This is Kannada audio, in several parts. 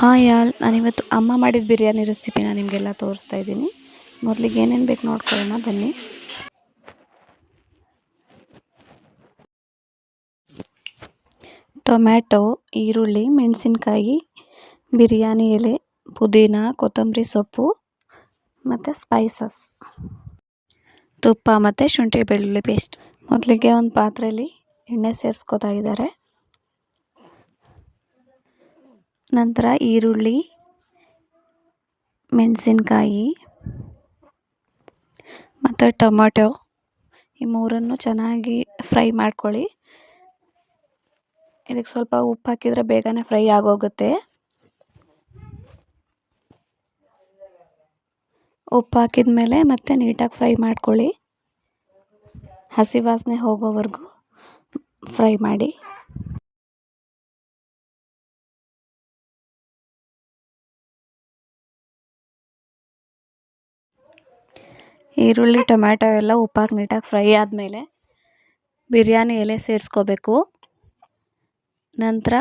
ಹಾಯ್ ಆಲ್ ನಾನಿವತ್ತು ಅಮ್ಮ ಮಾಡಿದ ಬಿರಿಯಾನಿ ರೆಸಿಪಿನ ನಿಮಗೆಲ್ಲ ತೋರಿಸ್ತಾ ಇದ್ದೀನಿ. ಮೊದಲಿಗೆ ಏನೇನು ಬೇಕು ನೋಡ್ಕೊಳ್ಳೋಣ, ಬನ್ನಿ. ಟೊಮ್ಯಾಟೊ, ಈರುಳ್ಳಿ, ಮೆಣಸಿನ್ಕಾಯಿ, ಬಿರಿಯಾನಿ ಎಲೆ, ಪುದೀನ, ಕೊತ್ತಂಬರಿ ಸೊಪ್ಪು, ಮತ್ತು ಸ್ಪೈಸಸ್ ತುಪ್ಪ ಮತ್ತು ಶುಂಠಿ ಬೆಳ್ಳುಳ್ಳಿ ಪೇಸ್ಟ್ ಮೊದಲಿಗೆ ಒಂದು ಪಾತ್ರೆಯಲ್ಲಿ ಎಣ್ಣೆ ಸೇರಿಸ್ಕೋತಾ ಇದ್ದಾರೆ. ನಂತರ ಈರುಳ್ಳಿ, ಮೆಣಸಿನ್ಕಾಯಿ ಮತ್ತು ಟೊಮೊಟೊ. ಈ ಮೂರನ್ನು ಚೆನ್ನಾಗಿ ಫ್ರೈ ಮಾಡ್ಕೊಳ್ಳಿ. ಇದಕ್ಕೆ ಸ್ವಲ್ಪ ಉಪ್ಪು ಹಾಕಿದರೆ ಬೇಗನೆ ಫ್ರೈ ಆಗೋಗುತ್ತೆ. ಉಪ್ಪು ಹಾಕಿದ ಮೇಲೆ ಮತ್ತೆ ನೀಟಾಗಿ ಫ್ರೈ ಮಾಡ್ಕೊಳ್ಳಿ. ಹಸಿ ವಾಸನೆ ಹೋಗೋವರೆಗೂ ಫ್ರೈ ಮಾಡಿ. ಈರುಳ್ಳಿ, ಟೊಮ್ಯಾಟೊ ಎಲ್ಲ ಉಪ್ಪಾಕಿ ನೀಟಾಗಿ ಫ್ರೈ ಆದಮೇಲೆ ಬಿರಿಯಾನಿ ಎಲೆ ಸೇರಿಸ್ಕೋಬೇಕು. ನಂತರ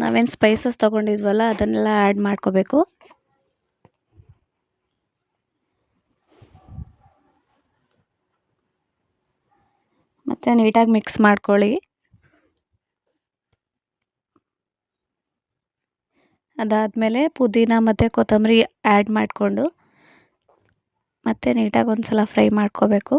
ನಾವೇನು ಸ್ಪೈಸಸ್ ತೊಗೊಂಡಿದ್ವಲ್ಲ ಅದನ್ನೆಲ್ಲ ಆ್ಯಡ್ ಮಾಡ್ಕೋಬೇಕು. ಮತ್ತು ನೀಟಾಗಿ ಮಿಕ್ಸ್ ಮಾಡ್ಕೊಳ್ಳಿ. ಅದಾದಮೇಲೆ ಪುದೀನ ಮತ್ತು ಕೊತ್ತಂಬರಿ ಆ್ಯಡ್ ಮಾಡಿಕೊಂಡು ಮತ್ತು ನೀಟಾಗಿ ಒಂದು ಸಲ ಫ್ರೈ ಮಾಡ್ಕೋಬೇಕು.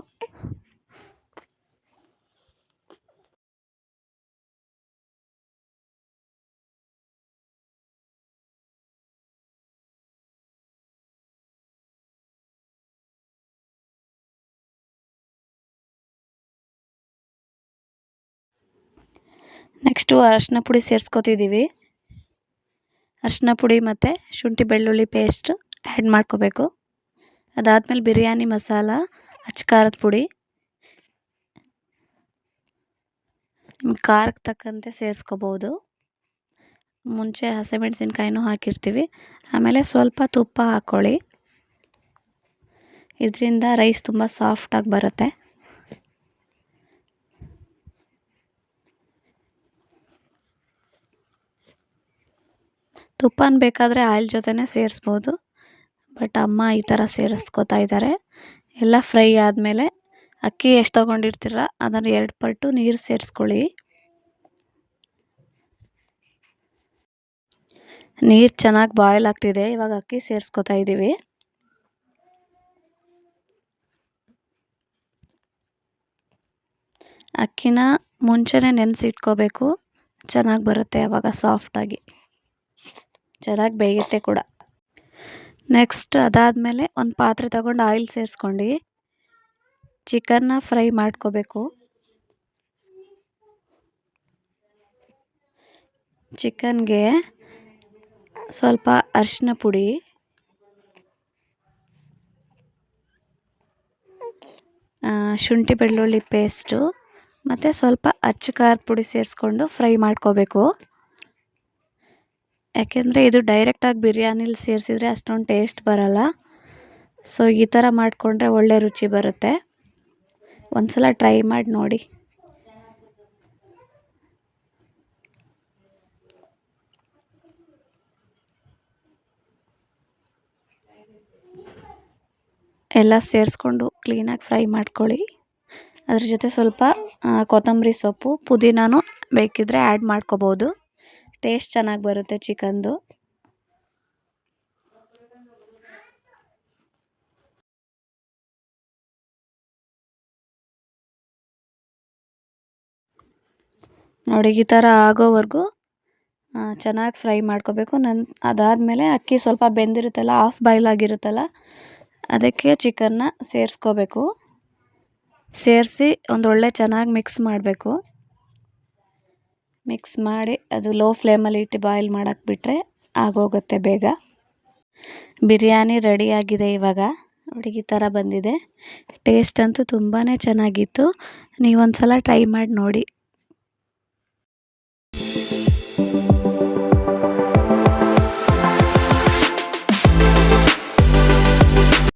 ನೆಕ್ಸ್ಟು ಅರಶಿನ ಪುಡಿ ಸೇರಿಸ್ಕೊತಿದ್ದೀವಿ ಅರಶಿನ ಪುಡಿ ಮತ್ತು ಶುಂಠಿ ಬೆಳ್ಳುಳ್ಳಿ ಪೇಸ್ಟ್ ಆ್ಯಡ್ ಮಾಡ್ಕೋಬೇಕು. ಅದಾದಮೇಲೆ ಬಿರಿಯಾನಿ ಮಸಾಲ, ಅಚ್ಚ ಖಾರದ ಪುಡಿ. ಖಾರಕ್ಕೆ ತಕ್ಕಂತೆ ಸೇರಿಸ್ಕೋಬೋದು. ಮುಂಚೆ ಹಸಿಮೆಣಸಿನ್ಕಾಯಿನೂ ಹಾಕಿರ್ತೀವಿ. ಆಮೇಲೆ ಸ್ವಲ್ಪ ತುಪ್ಪ ಹಾಕ್ಕೊಳ್ಳಿ ಇದರಿಂದ ರೈಸ್ ತುಂಬ ಸಾಫ್ಟಾಗಿ ಬರುತ್ತೆ. ತುಪ್ಪನ ಬೇಕಾದರೆ ಆಯಿಲ್ ಜೊತೆನೇ ಸೇರಿಸ್ಬೋದು. ಬಟ್ ಅಮ್ಮ ಈ ಥರ ಸೇರಿಸ್ಕೊತಾ ಇದ್ದಾರೆ. ಎಲ್ಲ ಫ್ರೈ ಆದಮೇಲೆ ಅಕ್ಕಿ ಎಷ್ಟು ತೊಗೊಂಡಿರ್ತೀರ ಅದನ್ನು ಎರಡು ಪಟ್ಟು ನೀರು ಸೇರಿಸ್ಕೊಳ್ಳಿ. ನೀರು ಚೆನ್ನಾಗಿ ಬಾಯ್ಲ್ ಆಗ್ತಿದೆ. ಇವಾಗ ಅಕ್ಕಿ ಸೇರಿಸ್ಕೊತಾ ಇದ್ದೀವಿ ಅಕ್ಕಿನ ಮುಂಚೆನೇ ನೆನೆಸಿಟ್ಕೋಬೇಕು. ಚೆನ್ನಾಗಿ ಬರುತ್ತೆ ಆವಾಗ ಸಾಫ್ಟಾಗಿ ಚೆನ್ನಾಗಿ ಬೇಯುತ್ತೆ ಕೂಡ. ನೆಕ್ಸ್ಟ್ ಅದಾದಮೇಲೆ ಒಂದು ಪಾತ್ರೆ ತಗೊಂಡು ಆಯಿಲ್ ಸೇರಿಸ್ಕೊಂಡು. ಚಿಕನ್ನ ಫ್ರೈ ಮಾಡ್ಕೋಬೇಕು. ಚಿಕನ್ಗೆ ಸ್ವಲ್ಪ ಅರಿಶಿನ ಪುಡಿ. ಶುಂಠಿ ಬೆಳ್ಳುಳ್ಳಿ ಪೇಸ್ಟು ಮತ್ತು ಸ್ವಲ್ಪ ಅಚ್ಚ ಖಾರದ ಪುಡಿ ಸೇರಿಸ್ಕೊಂಡು ಫ್ರೈ ಮಾಡ್ಕೋಬೇಕು. ಯಾಕೆಂದರೆ ಇದು ಡೈರೆಕ್ಟಾಗಿ ಬಿರಿಯಾನಿಲಿ ಸೇರಿಸಿದ್ರೆ ಅಷ್ಟೊಂದು ಟೇಸ್ಟ್ ಬರಲ್ಲ. ಸೊ ಈ ಥರ ಮಾಡಿಕೊಂಡ್ರೆ ಒಳ್ಳೆ ರುಚಿ ಬರುತ್ತೆ. ಒಂದು ಸಲ ಟ್ರೈ ಮಾಡಿ ನೋಡಿ. ಎಲ್ಲ ಸೇರಿಸ್ಕೊಂಡು ಕ್ಲೀನಾಗಿ ಫ್ರೈ ಮಾಡ್ಕೊಳ್ಳಿ. ಅದ್ರ ಜೊತೆ ಸ್ವಲ್ಪ ಕೊತ್ತಂಬರಿ ಸೊಪ್ಪು, ಪುದೀನಾನು ಬೇಕಿದ್ದರೆ ಆ್ಯಡ್ ಮಾಡ್ಕೋಬೋದು. ಟೇಸ್ಟ್ ಚೆನ್ನಾಗಿ ಬರುತ್ತೆ ಚಿಕನ್ದು. ನೋಡಿ, ಈ ಥರ ಆಗೋವರೆಗೂ ಚೆನ್ನಾಗಿ ಫ್ರೈ ಮಾಡ್ಕೋಬೇಕು. ನನ್ನ ಅದಾದಮೇಲೆ ಅಕ್ಕಿ ಸ್ವಲ್ಪ ಬೆಂದಿರುತ್ತಲ್ಲ ಆಫ್ ಬಾಯ್ಲ್ ಆಗಿರುತ್ತಲ್ಲ, ಅದಕ್ಕೆ ಚಿಕನ್ನ ಸೇರಿಸ್ಕೋಬೇಕು. ಸೇರಿಸಿ ಒಂದೊಳ್ಳೆ ಚೆನ್ನಾಗಿ ಮಿಕ್ಸ್ ಮಾಡಬೇಕು. ಮಿಕ್ಸ್ ಮಾಡಿ ಅದು ಲೋ ಫ್ಲೇಮಲ್ಲಿ ಇಟ್ಟು ಬಾಯ್ಲ್ ಮಾಡೋಕ್ಕೆ ಬಿಟ್ಟರೆ ಆಗೋಗುತ್ತೆ ಬೇಗ. ಬಿರಿಯಾನಿ ರೆಡಿಯಾಗಿದೆ ಇವಾಗ. ಈ ಥರ ಬಂದಿದೆ. ಟೇಸ್ಟ್ ಅಂತೂ ತುಂಬಾ ಚೆನ್ನಾಗಿತ್ತು. ನೀವೊಂದು ಸಲ ಟ್ರೈ ಮಾಡಿ ನೋಡಿ.